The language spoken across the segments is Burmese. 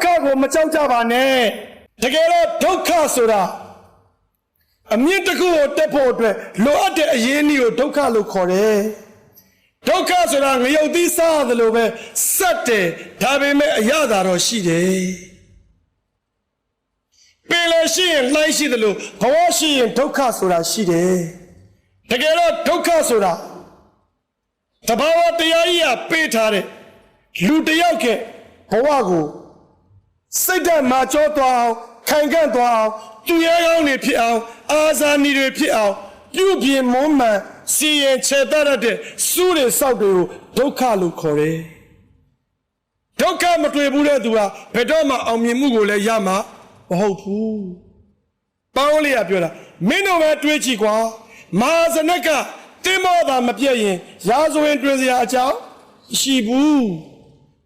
က္ခကိုမကြောက်ကြပါနဲ့တကယ်တော့ဒုက္ခဆိုတာအမြင့်တစ်ခုကိုတက်ဖို့အတွက်လိုအပ်တဲ့အရင်းအနှီးကိုဒုက္ခလို့ခေါ်တယ်ဒုက္ခဆိုတာငရုတ်သီးစားရတယ်လို့ပဲစက်တယ်ဒါပေမဲ့အရသာတော့ရှိတယ်ပင်လည်းရှိရင်လှိုင်းရှိတယ်လို့ဘဝရှိရင်ဒုက္ခဆိုတာရှိတယ်တကယ်တော့ဒုက္ခဆိုတာတဘာဝတရားကြီးကပေးထားတဲ့လူတစ်ယောက်ကဘဝကို စိတ်ဓာတ်မာကျောသွားအောင်ခိုင်ခန့်သွားအောင်သူရဲကောင်းတွေဖြစ်အောင်အာဇာနည်တွေဖြစ်အောင်ပြုပြင်မွမ်းမံစီရင်ချေတတ်တဲ့စူးတွေစောက်တွေကိုဒုက္ခလို့ခေါ်တယ်ဒုက္ခမတွေ့ဘူးတဲ့သူကဘယ်တော့မှအောင်မြင်မှုကိုလည်းရမှာမဟုတ်ဘူးပေါင်းလေးကပြောတာမင်းတို့ပဲတွေးကြည့်ကွာမဟာဇနကတင်းမောတာမပြည့်ရင်ရာဇဝင်တွင်စရာအကြောင်းရှိဘူး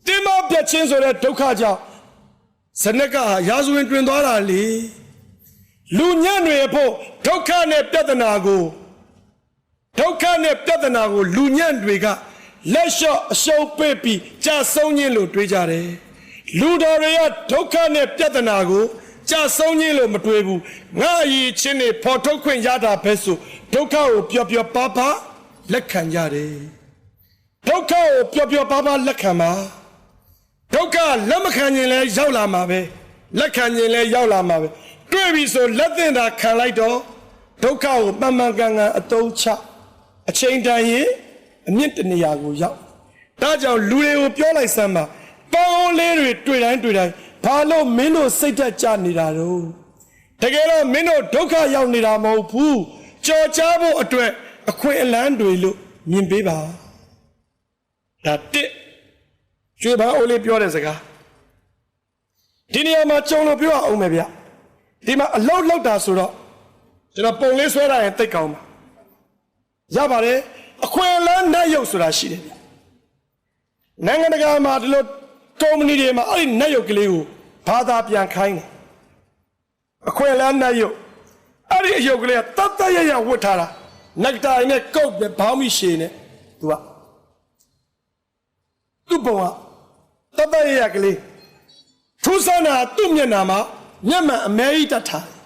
တင်းမောပြတ်ချင်းဆိုတဲ့ဒုက္ခကြောင့် ဇနကဟာရာဇဝင်တွင်သွားတာလေလူညံ့တွေဖို့ဒုက္ခနဲ့ပြဿနာကိုဒုက္ခနဲ့ပြဿနာကိုလူညံ့တွေကလက်လျှော့အရှုံးပေးပြီးကြာဆုံးခြင်းလို့တွေးကြတယ်လူတော်တွေကဒုက္ခနဲ့ပြဿနာကိုကြာဆုံးခြင်းလို့မတွေးဘူးငါအရေးချင်းတွေဖော်ထုတ်ခွင့်ရတာပဲဆိုဒုက္ခကိုပျော်ပျော်ပါပါလက်ခံကြတယ်ဒုက္ခကိုပျော်ပျော်ပါပါလက်ခံပါ ဒုက္ခလက်မခံရင်လည်းရောက်လာမှာပဲလက်ခံရင်လည်းရောက်လာမှာပဲတွေ့ပြီဆိုလက်သင့်တာခံလိုက်တော့ဒုက္ခကိုမှန်မှန်ကန်ကန်အတုံးချအချိန်တန်ရင်အမြင့်တနေရာကိုရောက်ဒါကြောင့်လူတွေကိုပြောလိုက်စမ်းပါပေါင်းလေးတွေတွေ့တိုင်းတွေ့တိုင်းဘာလို့မင်းတို့စိတ်သက်ကြနေတာတော့တကယ်တော့မင်းတို့ဒုက္ခရောက်နေတာမဟုတ်ဘူးကြော်ကြားဖို့အတွက်အခွင့်အလန်းတွေလို့မြင်ပေးပါဒါတစ် ကျွေးပါအိုးလေးပြောတဲ့စကားဒီနေရာမှာကြုံလို့ပြောအောင်မယ်ဗျဒီမှာအလောက်လောက်တာဆိုတော့ကျွန်တော်ပုံလေးဆွဲတာရင်တိတ်ကောင်းပါရပါတယ်အခွင့်အလန်းနဲ့ရုပ်ဆိုတာရှိတယ်ဗျနိုင်ငံတကာမှာဒီလိုကုမ္ပဏီတွေမှာအဲ့ဒီနဲ့ရုပ်ကလေးကိုဘာသာပြန်ခိုင်းတယ်အခွင့်အလန်းနဲ့ရုပ်အဲ့ဒီအယုတ်ကလေးကတတ်တတ်ရရဝတ်ထားတာနက်တာနဲ့ကုတ်နဲ့ဘောင်းမိရှည်နဲ့သူကသူ့ဘုံက တတ်တတ်ရရကလေးထူးဆန်းတာသူ့မျက်နှာမှာမျက်မှန်အမဲကြီးတတ်ထားတယ်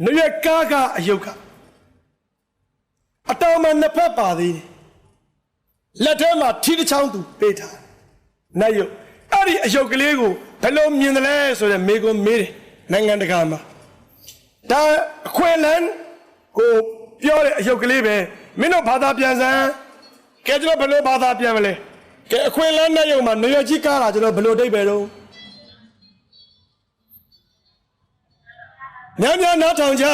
။နှရွက်ကားကအယုတ်ကအတော်မှနှစ်ဖက်ပါသေးတယ်။လက်ထဲမှာထီးတစ်ချောင်းသူပေးထားတယ်။နတ်ယုတ်အဲ့ဒီအယုတ်ကလေးကိုဘယ်လိုမြင်တယ်လဲဆိုတဲ့မေကွန်မေးတယ်နိုင်ငံတကာမှာဒါအခွင့်အလန်းကိုပြောတဲ့အယုတ်ကလေးပဲမင်းတို့ဘာသာပြန်စမ်းကဲကျွန်တော်ဘယ်လိုဘာသာပြန်မလဲ ကဲအခွင့်အလန်းနဲ့ယုံမှာနေရကြီးကားတာကျွန်တော်ဘယ်လိုအဓိပ္ပာယ်တော့များများနားထောင်ကြ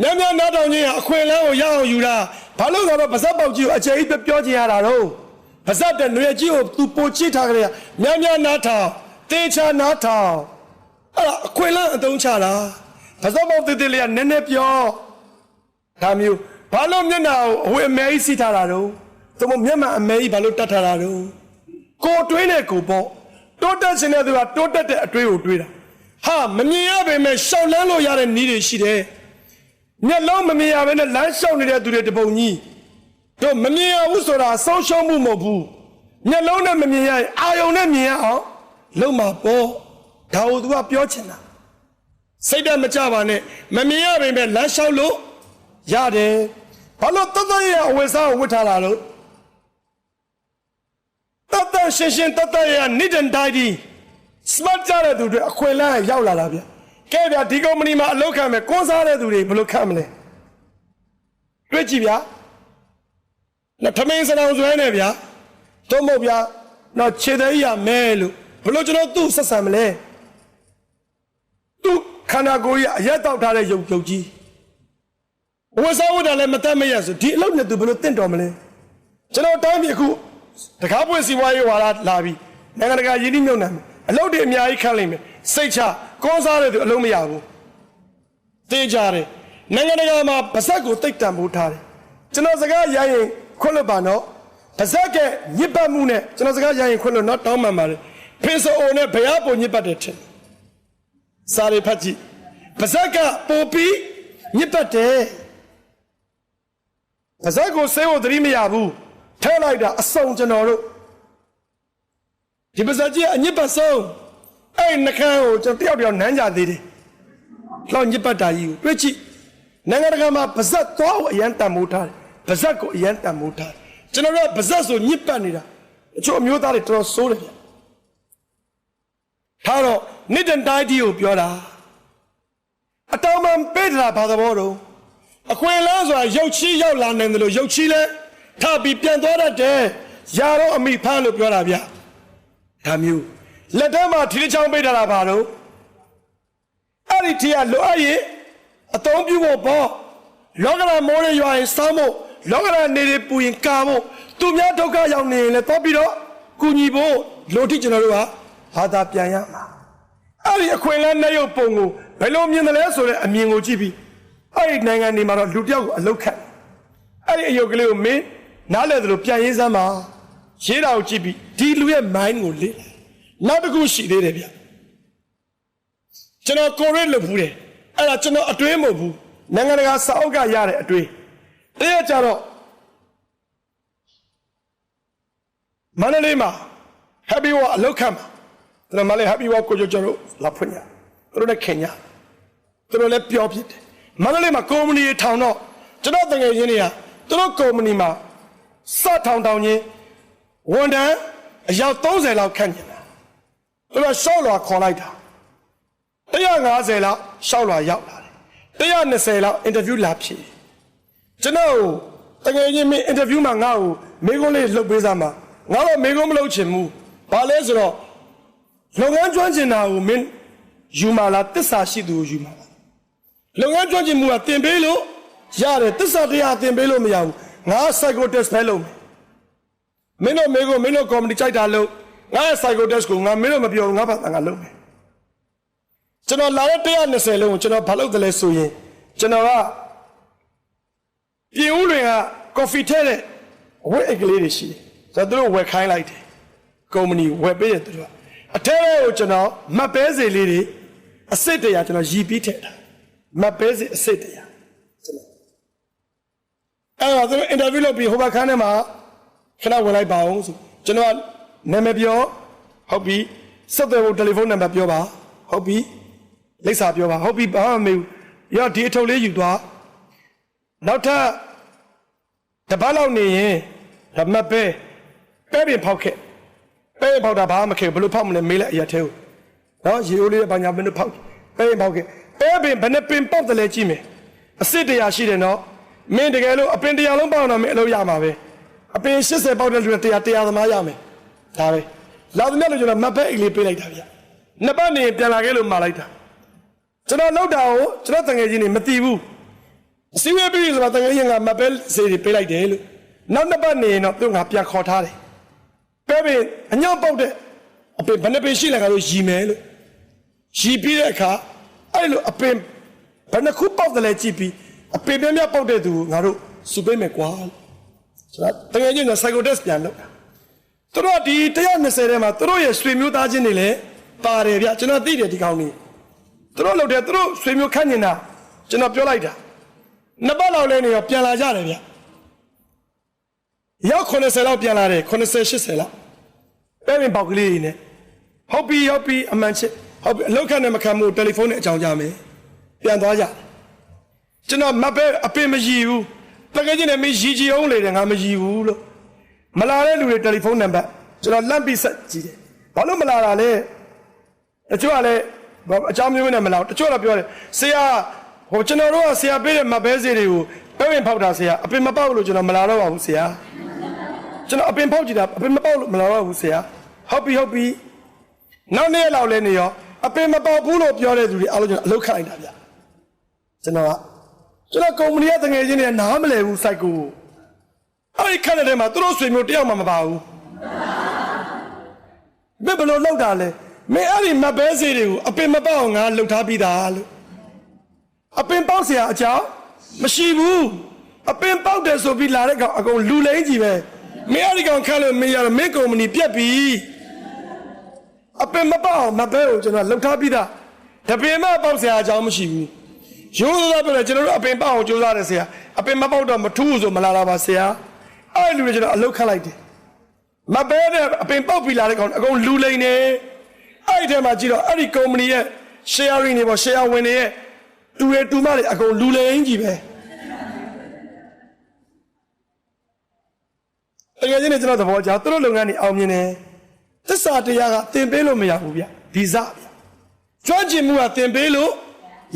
များများနားထောင်ခြင်းဟာအခွင့်အလန်းကိုရအောင်ယူတာဘာလို့လဲဆိုတော့ဗဇက်ပေါက်ကြီးကိုအကျယ်ကြီးပြောချင်ရတာတော့ဗဇက်တဲ့နေရကြီးကိုသူပိုချိထားကြရများများနားထောင်တေချာနားထောင်အဲ့ဒါအခွင့်အလန်းအတုံးချတာဗဇက်ပေါက်တေးသေးလေးကနည်းနည်းပြောဒါမျိုးဘာလို့မျက်နှာကိုအဝေအမဲကြီးစီထားတာတော့သူမမျက်မှန်အမဲကြီးဘာလို့တတ်ထားတာတော့ ကိုတွေးနဲ့ကိုပေါ့တိုးတက်ခြင်းတဲ့သူကတိုးတက်တဲ့အတွေးကိုတွေးတာဟာမမြင်ရပေမဲ့ရှောက်လန်းလို့ရတဲ့နည်းတွေရှိတယ်မျက်လုံးမမြင်ရဘဲနဲ့လမ်းလျှောက်နေတဲ့သူတွေတပုံကြီးတို့မမြင်ရဘူးဆိုတာဆုံးရှုံးမှုမဟုတ်ဘူးမျက်လုံးနဲ့မမြင်ရရင်အာယုံနဲ့မြင်ရအောင်လုံးမှာပေါ့ဒါကိုသူကပြောချင်တာစိတ်ဓာတ်မကြပါနဲ့မမြင်ရပေမဲ့လမ်းလျှောက်လို့ရတယ်ဘာလို့တတ်တရအဝိစားကိုဝတ်ထားတာလို့ တတ်တရှင်းရှင်းတတ်တရနိဒန်တိုင်းဒီ smart ကြတဲ့သူတွေအခွင့်အလမ်းရောက်လာတာဗျကဲဗျဒီကုမ္ပဏီမှာအလုပ်ခံမယ်ကိုးစားတဲ့သူတွေဘယ်လိုခံမလဲတွေ့ကြည့်ဗျာလက်ထမင်းစနောင်ဆွဲနေဗျာတော့မဟုတ်ဗျာတော့ခြေသေးရမဲလို့ဘယ်လိုကျွန်တော်သူ့ဆက်ဆံမလဲသူ့ခန္ဓာကိုယ်ကြီးအရက်တောက်ထားတဲ့ရုပ်ရုပ်ကြီးဝတ်စားဝတ်တာလည်းမတတ်မရဆိုဒီအလုပ်နဲ့သူဘယ်လိုတင့်တော်မလဲကျွန်တော်တိုင်းပြည်အခု တကားပွင့်စီဝါရေးဝါလာလာပြီးနိုင်ငံတကာယင်းနှိမ့်နှံမယ်အလုပ်တွေအများကြီးခန့်လိမ့်မယ်စိတ်ချကောစားတဲ့သူအလုပ်မရဘူးသိကြတယ်နိုင်ငံတကာမှာဗဇက်ကိုတိတ်တံပိုးထားတယ်ကျွန်တော်စကားရရင်ခွတ်လို့ပါနော်ဗဇက်ကညစ်ပတ်မှုနဲ့ကျွန်တော်စကားရရင်ခွတ်လို့နော်တောင်းပန်ပါတယ်ဖင်ဆိုအိုနဲ့ဘရားပုံညစ်ပတ်တယ်ထင်စာရီဖတ်ကြည့်ဗဇက်ကပိုပြီးညစ်ပတ်တယ်ဗဇက်ကိုစေဖို့သတိမရဘူး ထဲလိုက်တာအစုံကျွန်တော်တို့ဒီပါဇက်ကြီးကအညစ်ပတ်ဆုံးအဲ့ဒီနှကန်းကိုကျွန်တော်တယောက်တယောက်နမ်းကြသေးတယ်လှောင်ညစ်ပတ်တာကြီးကိုတွေ့ကြည့်နိုင်ငံတကာမှာပါဇက်သွားကိုအရန်တန်မိုးထားတယ်ပါဇက်ကိုအရန်တန်မိုးထားတယ်ကျွန်တော်တို့ကပါဇက်ဆိုညစ်ပတ်နေတာအချို့အမျိုးသားတွေတော်တော်ဆိုးတယ်ဗျထားတော့နိတန်တိုင်းတီကိုပြောတာအတောင်မှန်ပေးတာဘာသဘောတော့အခွင့်အလမ်းဆိုတာရုပ်ချီးရောက်လာနိုင်တယ်လို့ရုပ်ချီးလဲ ထပ်ပြီးပြန်သွားတတ်တယ်ယာတော့အမိဖမ်းလို့ပြောတာဗျဒါမျိုးလက်ထဲမှာထီးချောင်းပေးတာလားဘာလို့အဲ့ဒီထီးကလိုအပ်ရင်အသုံးပြုဖို့ပေါ့လောကဓာတ်မိုးရရွာရင်စောင်းဖို့လောကဓာတ်နေရပူရင်ကာဖို့သူများဒုက္ခရောက်နေရင်လည်းတော့ပြီးတော့ကုညီဖို့လိုထိကျွန်တော်တို့ကဘာသာပြန်ရမှာအဲ့ဒီအခွင့်အလမ်းနဲ့ရုပ်ပုံကိုဘယ်လိုမြင်တယ်လဲဆိုတဲ့အမြင်ကိုကြည့်ပြီးအဲ့ဒီနိုင်ငံတွေမှာတော့လူတစ်ယောက်ကိုအလုတ်ခတ်အဲ့ဒီအယုတ်ကလေးကိုမင်း နားလဲသလိုပြန်ရေးစမ်းပါရေးတာကိုကြည့်ပြီးဒီလူရဲ့ mind ကိုလေ့လာနောက်တစ်ခုရှိသေးတယ်ဗျကျွန်တော်ကိုရစ်လုပ်ဘူးတယ်အဲ့ဒါကျွန်တော်အတွင်းမဟုတ်ဘူးနိုင်ငံတကာစာအုပ်ကရတဲ့အတွင်းတရကြတော့မန္တလေးမှာ happy war အလုတ်ခတ်မှာကျွန်တော်မလေး happy walk ကိုကြကျွန်တော်လာဖွင့်ရသူတို့လည်းခင်ရသူတို့လည်းပြောဖြစ်တယ်မန္တလေးမှာကုမ္ပဏီထောင်တော့ကျွန်တော်တကယ်ချင်းတွေကသူတို့ကုမ္ပဏီမှာ စထောင်တောင်ချင်းဝန်တန်းအယောက်30လောက်ခန့်နေတာသူတို့ရှော့လွာခေါ်လိုက်တာ150လောက်ရှော့လွာရောက်လာတယ်120လောက်အင်တာဗျူးလာဖြေကျွန်တော်တကယ်ချင်းမင်းအင်တာဗျူးမှာငါ့ကိုမေကုန်းလေးလှုပ်ပေးစမ်းပါငါတော့မေကုန်းမလုပ်ချင်ဘူးဘာလဲဆိုတော့လုပ်ငန်းကျွမ်းကျင်တာကိုမင်းယူမာလားတစ္ဆာရှိသူကိုယူမာလားလုပ်ငန်းကျွမ်းကျင်မှုကတင်ပေးလို့ရတယ်တစ္ဆာတရားတင်ပေးလို့မရဘူး ငါ psycho test ပဲလုပ်မယ်မင်းတို့မေကိုမင်းတို့ comedy ကြိုက်တာလို့ငါ psycho test ကိုငါမင်းတို့မပြောဘူးငါဘာငါလုပ်မယ်ကျွန်တော်လာတဲ့120လုံးကိုကျွန်တော်ဘာလုပ်တယ်လဲဆိုရင်ကျွန်တော်ကပြင်ဦးလွင်က coffee ထဲတဲ့အဝတ်အိတ်ကလေးတွေရှိတယ်ဆိုတော့သူတို့ဝယ်ခိုင်းလိုက်တယ်ကုမ္ပဏီဝယ်ပေးတယ်သူတို့ကအထဲကိုကျွန်တော်မတ်ပဲစေလေးတွေအစ်စ်တရာကျွန်တော်ရည်ပြီးထည့်တာမတ်ပဲစေအစ်စ်တရာကျွန်တော် အဲ့တော့သူတို့အင်တာဗျူးလုပ်ပြီးဟိုဘက်ခန်းထဲမှာခဏဝင်လိုက်ပါအောင်ဆိုကျွန်တော်ကနာမည်ပြောဟုတ်ပြီဆက်သွယ်ဖို့တယ်လီဖုန်းနံပါတ်ပြောပါဟုတ်ပြီလိပ်စာပြောပါဟုတ်ပြီဘာမှမမေးဘူးရောဒီအထုပ်လေးယူသွားနောက်ထပ်တပတ်လောက်နေရင်ဒါမတ်ပဲပဲပင်ဖောက်ခဲ့ပဲပေါက်တာဘာမှမခဲဘူးဘယ်လို့ဖောက်မလဲမေးလိုက်အရာသေးဘူးနော်ရေအိုးလေးဘာညာမင်းတို့ဖောက်ပဲပေါက်ခဲ့ပဲပင်ဘယ်နဲ့ပင်ပေါက်တယ်လဲကြည့်မယ်အစ်စ်တရားရှိတယ်နော် မင်းတကယ်လို့အပင်တရားလုံးပေါက်တော့မင်းအလုပ်ရမှာပဲအပင်80ပေါက်တဲ့လူတွေတရားတရားသမားရမယ်ဒါပဲလာသမျှလို့ကျွန်တော်မတ်ပဲအိတ်လေးပေးလိုက်တာဗျနှစ်ပတ်နေပြန်လာခဲ့လို့မှာလိုက်တာကျွန်တော်လောက်တာကိုကျွန်တော်တငယ်ချင်းတွေမသိဘူးအစည်းအဝေးပြီးဆိုတာတငယ်ချင်းကမတ်ပဲစေးတွေပေးလိုက်တယ်လို့နောက်နှစ်ပတ်နေရင်တော့သူကငါပြန်ခေါ်ထားတယ်ပဲပင်အညောက်ပေါက်တဲ့အပင်ဘယ်နှပင်ရှိလဲကတော့ရီမယ်လို့ရီပြီးတဲ့အခါအဲ့လိုအပင်ဘယ်နှခုပေါက်တယ်လဲကြည့်ပြီး အပင်များများပေါက်တဲ့သူကိုငါတို့စုပေးမယ်ကွာဆိုတော့တကယ်ချင်းက psycho test ပြန်လုပ်တာသူတို့ကဒီ120ထဲမှာသူတို့ရဲ့ဆွေမျိုးသားချင်းတွေလည်းပါတယ်ဗျကျွန်တော်သိတယ်ဒီကောင်းနေသူတို့လုပ်တယ်သူတို့ဆွေမျိုးခန့်နေတာကျွန်တော်ပြောလိုက်တာနှစ်ပတ်လောက်လဲနေရောပြန်လာကြတယ်ဗျရောက်80လောက်ပြန်လာတယ်80 80လောက်ပဲပင်ပေါက်ကလေးတွေနဲ့ဟုတ်ပြီဟုတ်ပြီအမှန်ချစ်ဟုတ်ပြီအလောက်ခနဲ့မခံမှုတယ်လီဖုန်းနဲ့အကြောင်းကြမယ်ပြန်သွားကြ ကျွန်တော်မပဲအပင်မရည်ဘူးတကယ်ချင်းနဲ့မရည်ကြည်အောင်လေတယ်ငါမရည်ဘူးလို့မလာတဲ့လူတွေတယ်လီဖုန်းနံပါတ်ကျွန်တော်လန့်ပြီးဆက်ကြည့်တယ်ဘာလို့မလာတာလဲတချို့ကလည်းအကြောင်းမျိုးနဲ့မလာဘူးတချို့ကပြောတယ်ဆရာဟိုကျွန်တော်တို့ကဆရာပေးတဲ့မပဲစီတွေကိုပဲပင်ဖောက်တာဆရာအပင်မပေါက်လို့ကျွန်တော်မလာတော့ပါဘူးဆရာကျွန်တော်အပင်ဖောက်ကြည့်တာအပင်မပေါက်လို့မလာတော့ဘူးဆရာဟုတ်ပြီဟုတ်ပြီနောက်နေ့လောက်လဲနေရောအပင်မပေါက်ဘူးလို့ပြောတဲ့သူတွေအားလုံးကျွန်တော်အလုပ်ခန့်လိုက်တာဗျကျွန်တော်က ကျွန်တော်ကုမ္ပဏီကတငယ်ချင်းတွေကနားမလဲဘူးစိုက်ကိုအဲ့ဒီခက်တဲ့ထဲမှာသူတို့ဆွေမျိုးတယောက်မှမပါဘူးမင်းဘယ်လိုလောက်တာလဲမင်းအဲ့ဒီမပဲစေးတွေကိုအပင်မပေါက်အောင်ငါလှုပ်ထားပြီးသားလို့အပင်ပေါက်เสียအကြောင်းမရှိဘူးအပင်ပေါက်တယ်ဆိုပြီးလာတဲ့ကောင်အကုန်လူလိမ့်ကြီးပဲ မင်းအဲ့ဒီကောင်ခက်လို့မင်းရတော့မင်းကုမ္ပဏီပြက်ပြီအပင်မပေါက်မပဲကိုကျွန်တော်လှုပ်ထားပြီးသားတပင်မပေါက်ဆရာအကြောင်းမရှိဘူး ရိုးရိုးသားပြောတယ်ကျွန်တော်တို့အပင်ပေါက်အောင်ကြိုးစားတယ်ဆရာအပင်မပေါက်တော့မထူးဆိုမလာတာပါဆရာအဲ့လူတွေကျွန်တော်အလုတ်ခတ်လိုက်တယ်မပဲတဲ့အပင်ပေါက်ပြီးလာတဲ့ကောင်အကုန်လူလိန်နေအဲ့ဒီထဲမှာကြည့်တော့အဲ့ဒီကုမ္ပဏီရဲ့ sharing တွေပေါ့ share ဝင်တွေရဲ့တူရတူမတွေအကုန်လူလိန်ကြီးပဲတကယ်ချင်းနေကျွန်တော်သဘောကျသူတို့လုပ်ငန်းတွေအောင်မြင်တယ်သစ္စာတရားကသင်ပေးလို့မရဘူးဗျဒီစဗျကျွမ်းကျင်မှုကသင်ပေးလို့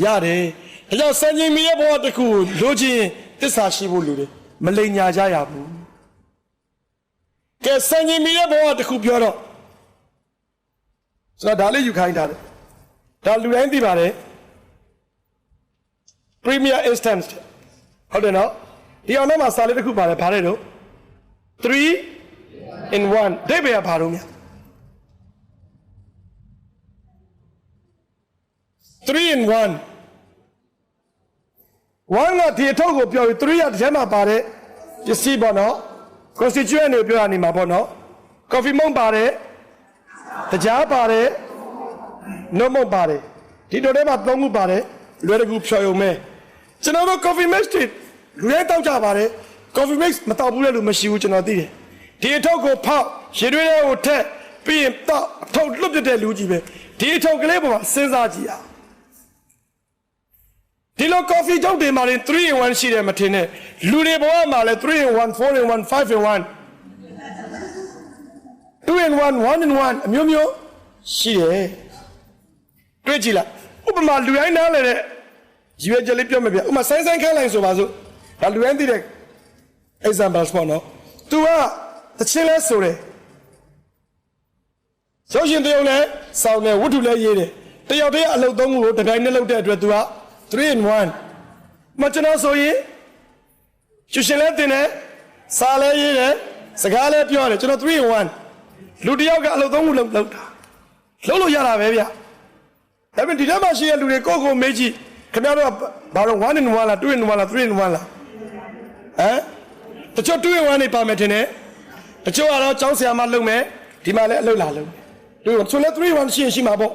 ရတယ် ဒါကြောင့်စံချိန်မီရဲ့ဘဝတစ်ခုကိုလိုချင်ရင်သစ္စာရှိဖို့လူတွေမလိမ်ညာကြရဘူးကဲစံချိန်မီရဲ့ဘဝတစ်ခုပြောတော့ဆိုတော့ဒါလေးယူခိုင်းထားတယ်ဒါလူတိုင်းသိပါတယ် Premier Instance ဟုတ်တယ်နော်ဒီအောင်ထဲမှာစာလေးတစ်ခုပါတယ်ဗါတဲ့တော့3 in 1ဒိဗေကဘာလို့မြ3 in 1 1ကဒီအထုပ်ကိုပြောပြီး3ရတစ်ထဲမှာပါတဲ့ပစ္စည်းပေါ့နော် constituent တွေပြောရနေမှာပေါ့နော် coffee မုံပါတယ်တကြားပါတယ်နှုတ်မုံပါတယ်ဒီတော့ထဲမှာသုံးခုပါတယ်လွယ်တကူဖြော်ရုံပဲကျွန်တော်တို့ coffee mix တွေလူရဲတောက်ကြပါတယ် coffee mix မတောက်ဘူးလေလို့မရှိဘူးကျွန်တော်သိတယ်ဒီအထုပ်ကိုဖောက်ရေတွေးတွေကိုထက်ပြီးရင်တောက်အထုပ်လွတ်ပြတဲ့လူကြီးပဲဒီအထုပ်ကလေးပေါ်မှာစဉ်းစားကြည့်အောင် ဒီလို coffee ကြောင့်တင်มาရင်3 in 1ရှိတယ်မထင်နဲ့လူတွေဘဝမှာလဲ3 in 1 4 in 1 5 in 1 2 in 1 1 in 1အမျိုးမျိုးရှိတယ်တွေ့ကြည့်လားဥပမာလူတိုင်းနားလဲတဲ့ရည်ရွယ်ချက်လေးပြောမပြဥပမာဆိုင်းဆိုင်းခန်းလိုက်ဆိုပါစို့ဒါလူတိုင်းသိတဲ့ example ပေါ့နော် तू ကတချင်းလဲဆိုတယ်ရုပ်ရှင်တယောက်လဲစောင်းတယ်ဝတ္ထုလဲရေးတယ်တယောက်တည်းအလုပ်သုံးခုကိုတစ်တိုင်းနဲ့လုပ်တဲ့အတွက် तू က 3 in 1မကျွန်တော်ဆိုရင်ကျူရှင်လဲတင်တယ်စာလဲရေးတယ်စကားလဲပြောတယ်ကျွန်တော်3 in 1လူတစ်ယောက်ကအလုပ်သုံးခုလုပ်လုပ်တာလုပ်လို့ရတာပဲဗျဒါပေမဲ့ဒီထဲမှာရှိတဲ့လူတွေကိုယ့်ကိုယ်မေးကြည့်ခင်ဗျားတို့ကဘာလို့1 in 1လား2 in 1လား3 in 1လားဟမ်တချို့2 in 1နေပါမယ်ထင်တယ်တချို့ကတော့ကျောင်းဆရာမလုပ်မယ်ဒီမှာလည်းအလုပ်လာလုပ်တယ်တို့ဆိုလဲ3 in 1ရှိရင်ရှိမှာပေါ့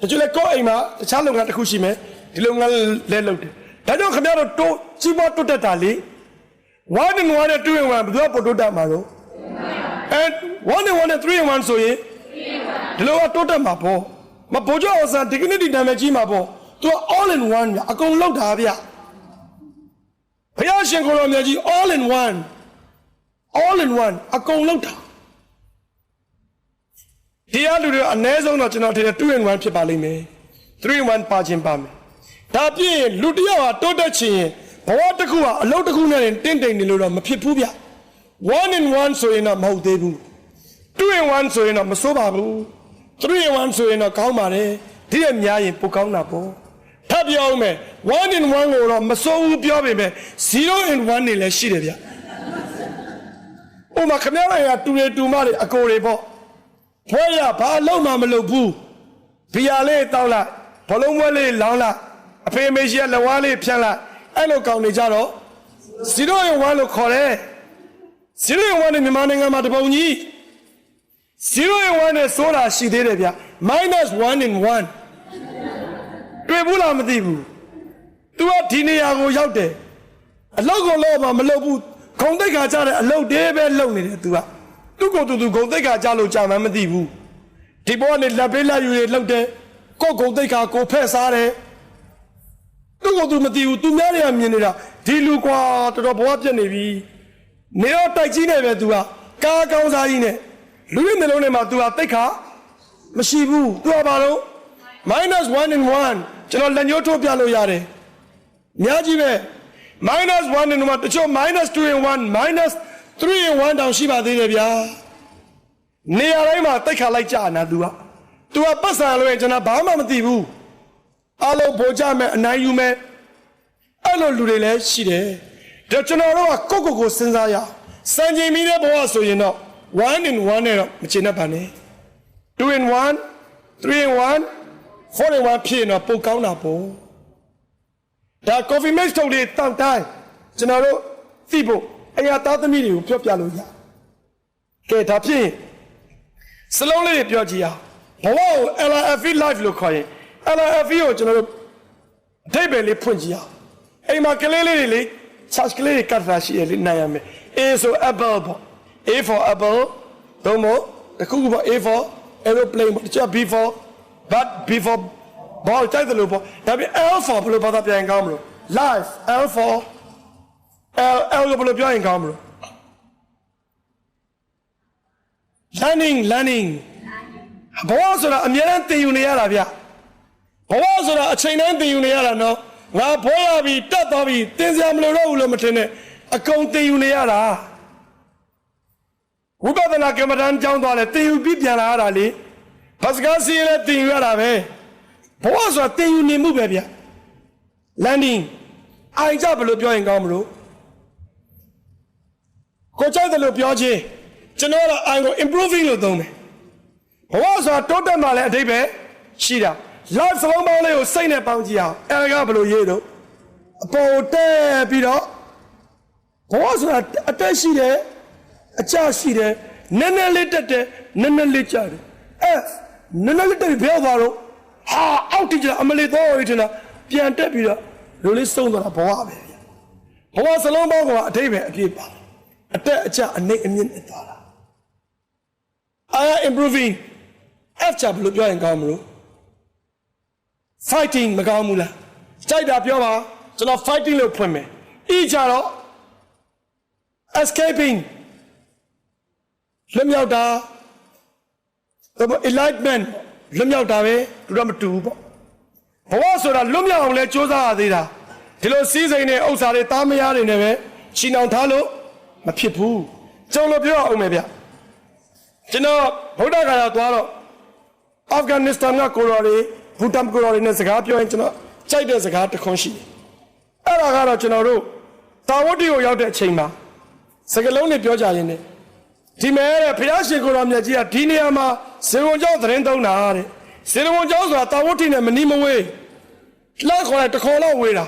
တချို့လဲကိုယ့်အိမ်မှာတခြားလုပ်ငန်းတစ်ခုရှိမယ် ဒီလုပ်ငန်းလဲလုပ်တယ်ဒါကြောင့်ခင်ဗျားတို့တိုးကြီးပွားတိုးတက်တာလေ1 in 1နဲ့2 in 1ဘယ်သူကပို့တိုးတက်မှာလို့အဲ1 in 1နဲ့3 in 1ဆိုရင်ဒီလိုကတိုးတက်မှာပေါ့မပို့ကြအောင်စံဒီကနေ့ဒီနာမည်ကြီးမှာပေါ့သူက all in one ဗျအကုန်လောက်တာဗျဘုရားရှင်ကိုယ်တော်မြတ်ကြီး all in one all in one အကုန်လောက်တာဒီအလူတွေအ ਨੇ ဆုံးတော့ကျွန်တော်ထင်တယ်2 in 1ဖြစ်ပါလိမ့်မယ်3 in 1ပါခြင်းပါမယ် ဒါပြည့်လူတစ်ယောက်ဟာတိုးတက်ချင်ရင်ဘဝတစ်ခုဟာအလုပ်တစ်ခုနဲ့တင့်တိမ်နေလို့တော့မဖြစ်ဘူးဗျ1 in 1ဆိုရင်တော့မဟုတ်သေးဘူး2 in 1ဆိုရင်တော့မစိုးပါဘူး3 in 1ဆိုရင်တော့ကောင်းပါတယ်ဒီရဲ့များရင်ပိုကောင်းတာပေါ့ထပ်ပြောအောင်မယ်1 in 1ကိုတော့မစိုးဘူးပြောပေမဲ့0 in 1နေလည်းရှိတယ်ဗျဥမာခမရရတူရတူမတွေအကိုတွေပေါ့ဘွဲရဘာအလုံးမှမလုပ်ဘူးဘီယာလေးတောက်လိုက်ဘလုံးဘွဲလေးလောင်းလိုက် အဖေမေရှိကလက်ဝါးလေးဖြန့်လိုက်အဲ့လိုကောင်းနေကြတော့0 in 1လို့ခေါ်တယ်0 in 1နဲ့မြန်မာနိုင်ငံမှာတပုံကြီး0 in 1နဲ့ဆိုတာရှိသေးတယ်ဗျ minus 1 in 1တွေ့ဘူးလားမသိဘူး तू ကဒီနေရာကိုရောက်တယ်အလောက်ကိုလောက်မှမလောက်ဘူးဂုံတိတ်ခါကြတဲ့အလောက်တည်းပဲလုံနေတယ် तू ကသူ့ကိုယ်သူသူဂုံတိတ်ခါကြလို့ကြာမှမသိဘူးဒီဘောကနေလက်ပေးလက်ယူတွေလောက်တယ်ကိုယ်ဂုံတိတ်ခါကိုဖက်စားတယ် သူ့ကိုယ်သူမသိဘူး तू များတွေကမြင်နေတာဒီလူကွာတော်တော်ဘဝပြက်နေပြီနေတော့တိုက်ကြီးနေပဲ तू ကကားကောင်းစားကြီးနဲ့လူရဲ့နှလုံးထဲမှာ तू ကတိတ်ခါမရှိဘူး तू ကဘာလို့ minus 1 in 1ကျွန်တော်လက်ညှိုးထိုးပြလို့ရတယ်အများကြီးပဲ minus 1 in 1တချို့ minus 2 in 1 minus 3 in 1တောင်ရှိပါသေးတယ်ဗျာနေရာတိုင်းမှာတိတ်ခါလိုက်ကြနာ तू က तू ကပတ်စံလို့ရင်ကျွန်တော်ဘာမှမသိဘူး အလုံးပိုကြမယ်အနိုင်ယူမယ်အဲ့လိုလူတွေလည်းရှိတယ်ဒါကျွန်တော်တို့ကကိုယ့်ကိုယ်ကိုစဉ်းစားရအောင်စံချိန်မီတဲ့ဘဝဆိုရင်တော့1 in 1နဲ့တော့မချင်တတ်ပါနဲ့2 in 1 3 in 1 4 in 1ဖြစ်ရင်တော့ပိုကောင်းတာပေါ့ဒါ coffee mix ထုတ်လေးတောက်တိုင်းကျွန်တော်တို့သိဖို့အရာသားသမီးတွေကိုပြောပြလို့ရကဲဒါဖြစ်ရင်စလုံးလေးတွေပြောကြည့်အောင်ဘဝကို LRF live လို့ခေါ်ရင် LRF ကိုကျွန်တော်တို့အဓိပ္ပာယ်လေးဖွင့်ကြည့်အောင်အိမ်မှာကလေးလေးတွေလေ charge ကလေးတွေကတ်တာရှိရလေနိုင်ရမယ် A ဆို apple ပေါ့ A for apple တော့မို့တစ်ခုခုပေါ့ A for aeroplane ပေါ့တခြား B for but before ဘောတိုက်တယ်လို့ပေါ့ဒါပေမဲ့ L for ဘယ်လိုဘာသာပြန်ရင်ကောင်းမလို့ life L for L L ကိုဘယ်လိုပြောရင်ကောင်းမလို့ learning learning ဘဝဆိုတာအများအားသင်ယူနေရတာဗျ ဘဝဆိုတာအချိန်တိုင်းသင်ယူနေရတာနော်ငါဘောရပြီတက်သွားပြီသင်စရာမလိုတော့ဘူးလို့မထင်နဲ့အကုန်သင်ယူနေရတာဝိပဿနာကမ္မဋ္ဌာန်းကျောင်းသွားလဲသင်ယူပြီးပြန်လာရတာလေဘတ်စကားစီးလဲသင်ယူရတာပဲဘဝဆိုတာသင်ယူနေမှုပဲဗျ landing အိုင်ကြဘယ်လိုပြောရင်ကောင်းမလို့ကိုကြိုက်တယ်လို့ပြောချင်းကျွန်တော်ကအိုင်ကို improving လို့သုံးတယ်ဘဝဆိုတာတိုးတက်မှလည်းအဓိပ္ပာယ်ရှိတာ life စလုံးပေါင်းလေးကိုစိတ်နဲ့ပေါင်းကြည့်အောင်အဲကဘယ်လိုရေးတော့အပေါ်ကိုတက်ပြီးတော့ဘဝဆိုတာအတက်ရှိတယ်အကျရှိတယ်နည်းနည်းလေးတက်တယ်နည်းနည်းလေးကျတယ်အဲနည်းနည်းလေးတက်ပြီးဘယ်သွားတော့ဟာအောက်တိကျအမလေးတော့ရထင်တာပြန်တက်ပြီးတော့လူလေးစုံသွားတာဘဝပဲဗျဘဝစလုံးပေါင်းကအဓိပ္ပာယ်အပြည့်ပါအတက်အကျအနိမ့်အမြင့်နဲ့သွားတာ I am improving F ချဘယ်လိုပြောရင်ကောင်းမလို့ fighting မကောင်းဘူးလားကြိုက်တာပြောပါကျွန်တော် fighting လို့ဖွင့်မယ် E ကြတော့ escaping လွတ်မြောက်တာဒါပေမဲ့ enlightenment လွတ်မြောက်တာပဲတူတော့မတူဘူးပေါ့ဘဝဆိုတာလွတ်မြောက်အောင်လဲစူးစမ်းရသေးတာဒီလိုစီးစိမ်တဲ့ဥစ္စာတွေတားမရတွေနဲ့ပဲချီနှောင်ထားလို့မဖြစ်ဘူးကျုံလို့ပြောအောင်မယ်ဗျကျွန်တော်ဗုဒ္ဓဂါယာသွားတော့အာဖဂန်နစ္စတန်ကကိုရော်တွေ ဘူတမ်ကိုရော်တွေနဲ့စကားပြောရင်ကျွန်တော်ကြိုက်တဲ့စကားတစ်ခွန်းရှိတယ်အဲ့ဒါကတော့ကျွန်တော်တို့တာဝတ္တိကိုရောက်တဲ့အချိန်မှာစကလုံးနဲ့ပြောကြရင်ねဒီမဲတဲ့ဘုရားရှင်ကိုရောမြတ်ကြီးကဒီနေရာမှာဇေဝံကျောင်းသတင်းသုံးတာတဲ့ဇေဝံကျောင်းဆိုတာတာဝတ္တိနဲ့မနီးမဝေးလက်ခေါ်လိုက်တစ်ခေါ်လောက်ဝေးတာ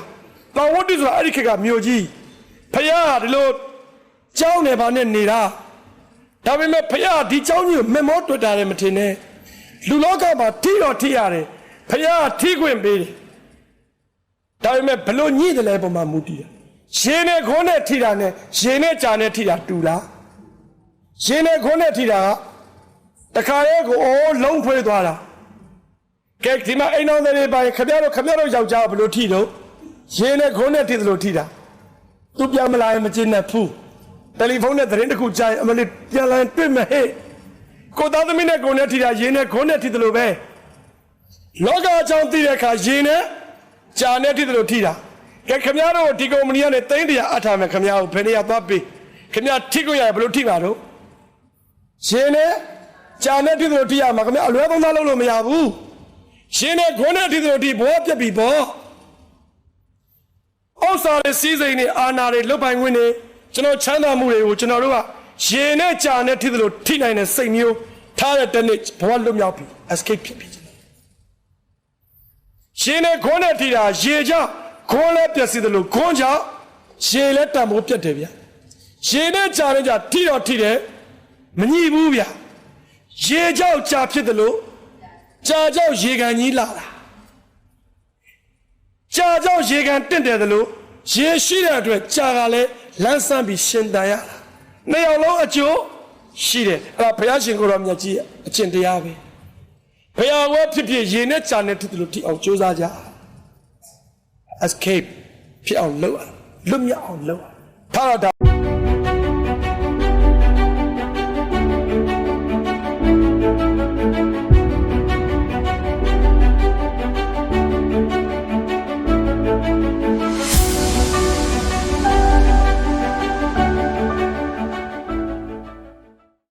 တာဝတ္တိဆိုတာအဲ့ဒီခေတ်ကမြို့ကြီးဘုရားကဒီလိုကျောင်းနေပါနဲ့နေတာဒါပေမဲ့ဘုရားဒီကျောင်းကြီးကိုမမောတွေ့တာလည်းမထင်နဲ့လူလောကမှာထိတော့ထိရတယ် ဘုရားကထိခွင့်ပေးတယ်ဒါပေမဲ့ဘလို့ညှိတယ်လဲပုံမှာမူတည်တယ်ရေနဲ့ခွန်းနဲ့ထိတာနဲ့ရေနဲ့ကြာနဲ့ထိတာတူလားရင်းနဲ့ခွန်းနဲ့ထိတာကတခါရဲကိုအိုးလုံးဖွေးသွားတာကဲဒီမှာအိမ်တော်တွေပါခမရတို့ခမရတို့ယောက်ျားဘယ်လိုထိတော့ရင်းနဲ့ခွန်းနဲ့ထိတယ်လို့ထိတာသူပြန်မလာရင်မကျင်းနဲ့ဖူးတယ်လီဖုန်းနဲ့သတင်းတစ်ခုကြားရင်အမလေးပြန်လာရင်တွေ့မဟဲ့ကိုသားသမီးနဲ့ကိုနဲ့ထိတာရင်းနဲ့ခွန်းနဲ့ထိတယ်လို့ပဲ လောကအကြောင်းသိတဲ့အခါရင်းနဲ့ကြာနဲ့ထိတယ်လို့ထိတာကဲခမရတို့ဒီကုမ္ပဏီကနေတိန်းတရာအထားမယ်ခမရကိုဘယ်နေရာသွားပေးခမရထိကိုရဘယ်လိုထိပါတော့ရှင်နဲ့ကြာနဲ့တိတို့တိရမှာခင်ဗျအလွဲသုံးစားလုပ်လို့မရဘူးရှင်နဲ့ခွန်းနဲ့တိတို့တိဘောပြက်ပြီဘောဩစာရစီးစိမ်နဲ့အာနာတွေလွတ်ပိုင်ခွင့်တွေကျွန်တော်ချမ်းသာမှုတွေကိုကျွန်တော်တို့ကရှင်နဲ့ကြာနဲ့တိတို့ထိနိုင်တဲ့စိတ်မျိုးထားတဲ့တနေ့ဘောလွတ်မြောက်ပြီ escape ဖြစ်ပြီ ရှင်နဲ့ခွန်းနဲ့တိတာရေကြောင့်ခွန်းလည်းပြက်စီတယ်လို့ခွန်းကြောင့်ရေလည်းတံမိုးပြက်တယ်ဗျရှင်နဲ့ကြာနဲ့ကြာထိတော့ထိတယ်မညှိဘူးဗျရေကြောက်ကြာဖြစ်တယ်လို့ကြာကြောက်ရေကန်ကြီးလာတာကြာကြောက်ရေကန်တင့်တယ်တယ်လို့ရေရှိတဲ့အတွက်ကြာကလည်းလန်းဆန်းပြီးရှင်တန်ရတာနှစ်ယောက်လုံးအကျိုးရှိတယ်အဲ့ဒါဘုရားရှင်ကိုယ်တော်မြတ်ကြီးရဲ့အကျင့်တရားပဲ ဘုရားဝဲဖြစ်ဖြစ်ရေနဲ့ကြာနဲ့ဖြစ်တယ်လို့ထိအောင်ကြိုးစားကြ escape ဖြစ်အောင်လုပ်ရလွတ်မြောက်အောင်လုပ်ရထားတော့